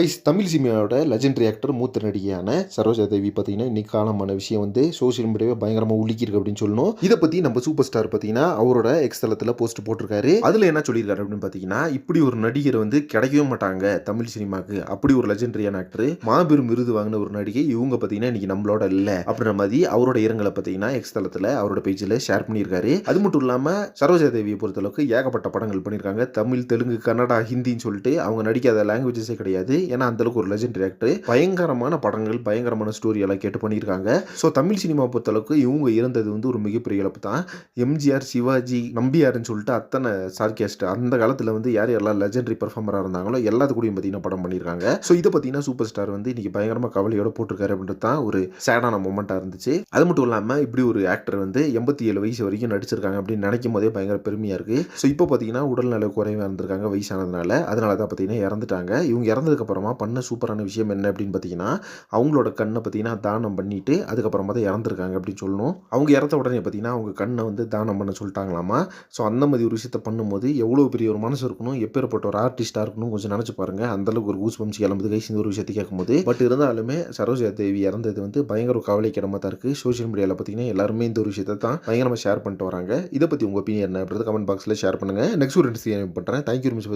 Wise Tamil சினிமாவோட legendary actor மூத்த நடிகையான சரோஜா தேவி பார்த்தீங்கன்னா இன்னைக்கு காலமான விஷயம் வந்து சோஷியல் மீடியாவை பயங்கரமாக உலுக்கியிருக்கு அப்படின்னு சொல்லணும். இதை பற்றி நம்ம சூப்பர் ஸ்டார் பார்த்தீங்கன்னா அவரோட எக்ஸ் தளத்தில் போஸ்ட் போட்டிருக்காரு. அதில் என்ன சொல்லியிருக்காரு அப்படின்னு பார்த்தீங்கன்னா இப்படி ஒரு நடிகர் வந்து கிடைக்கவே மாட்டாங்க தமிழ் சினிமாக்கு அப்படி ஒரு லெஜெண்டரியான ஆக்டர் மாபெரும் விருது வாங்கின ஒரு நடிகை இவங்க பார்த்தீங்கன்னா இன்னைக்கு நம்மளோட இல்லை. அப்படின்ற மாதிரி அவரோட இரங்கலை பார்த்தீங்கன்னா எக்ஸ் தளத்தில் அவரோட பேஜில் ஷேர் பண்ணியிருக்காரு. அது மட்டும் இல்லாமல் சரோஜா தேவியை பொறுத்தளவுக்கு ஏகப்பட்ட படங்கள் பண்ணியிருக்காங்க. தமிழ் தெலுங்கு கன்னடா ஹிந்தின்னு சொல்லிட்டு அவங்க நடிக்காத லாங்குவேஜஸே கிடையாது. ஏன்னா அந்த அளவுக்கு ஒரு லெஜண்ட் ஆக்டர் பயங்கரமான படங்கள் பயங்கரமான ஸ்டோரி எல்லாம் கேட்டு பண்ணியிருக்காங்க. ஸோ தமிழ் சினிமா பொறுத்தளவுக்கு இவங்க இருந்தது வந்து ஒரு மிகப்பெரிய இழப்பு தான். எம்ஜிஆர் சிவாஜி நம்பியாருன்னு சொல்லிட்டு அத்தனை சார்கேஸ்ட் அந்த காலத்தில் வந்து யார் யாரெல்லாம் லெஜண்டரி பர்ஃபார்மராக இருந்தாங்களோ எல்லாத்து கூடயும் பார்த்தீங்கன்னா படம் பண்ணியிருக்காங்க. ஸோ இதை பார்த்தீங்கன்னா சூப்பர் ஸ்டார் வந்து இன்னைக்கு பயங்கரமாக கவலையோட போட்டிருக்காரு அப்படின்றது தான் ஒரு சேடான மூமெண்ட்டாக இருந்துச்சு. அது மட்டும் இல்லாமல் இப்படி ஒரு ஆக்டர் வந்து எண்பத்தி ஏழு வயசு வரைக்கும் நடிச்சிருக்காங்க அப்படின்னு நினைக்கும் போதே பயங்கர பெருமையாக இருக்குது ஸோ இப்போ பார்த்தீங்கன்னா உடல்நல குறைவாக இருந்திருக்காங்க வயசானதுனால. அதனால தான் பார்த்தீங்கன்னா இறந்துட்டாங்க. இவங்க இறந்ததுக்கப்புறம் அதுக்கப்புறமா பண்ண சூப்பரான விஷயம் என்ன அப்படின்னு பார்த்தீங்கன்னா அவங்களோட கண்ணை பார்த்தீங்கன்னா தானம் பண்ணிட்டு அதுக்கப்புறமா தான் இறந்துருக்காங்க அப்படின்னு சொல்லணும். அவங்க இறந்த உடனே பார்த்தீங்கன்னா அவங்க கண்ணை வந்து தானம் பண்ண சொல்லிட்டாங்களாமா? ஸோ அந்த மாதிரி ஒரு விஷயத்த பண்ணும்போது எவ்வளோ பெரிய ஒரு மனசு இருக்கணும் எப்பேற்பட்ட ஒரு ஆர்டிஸ்டாக இருக்கணும் கொஞ்சம் நினச்சி பாருங்க. அந்த அளவுக்கு ஒரு கூஸ் பம்ஸ் கிளம்புது கை இந்த ஒரு விஷயத்தை கேட்கும்போது. பட் இருந்தாலுமே சரோஜா தேவி இறந்தது வந்து பயங்கர கவலைக்கிடமாக தான் இருக்குது சோஷியல் மீடியாவில் பார்த்தீங்கன்னா எல்லாருமே இந்த ஒரு விஷயத்தை தான் பயங்கரமாக ஷேர் பண்ணிட்டு வராங்க. இதை பற்றி உங்கள் ஒப்பீனியன் என்ன அப்படின்றது கமெண்ட் பாக்ஸில் ஷேர் பண்ணுங்கள் நெக்ஸ்ட் ஒரு பண்ணுறேன் தேங்க்யூ மிஸ்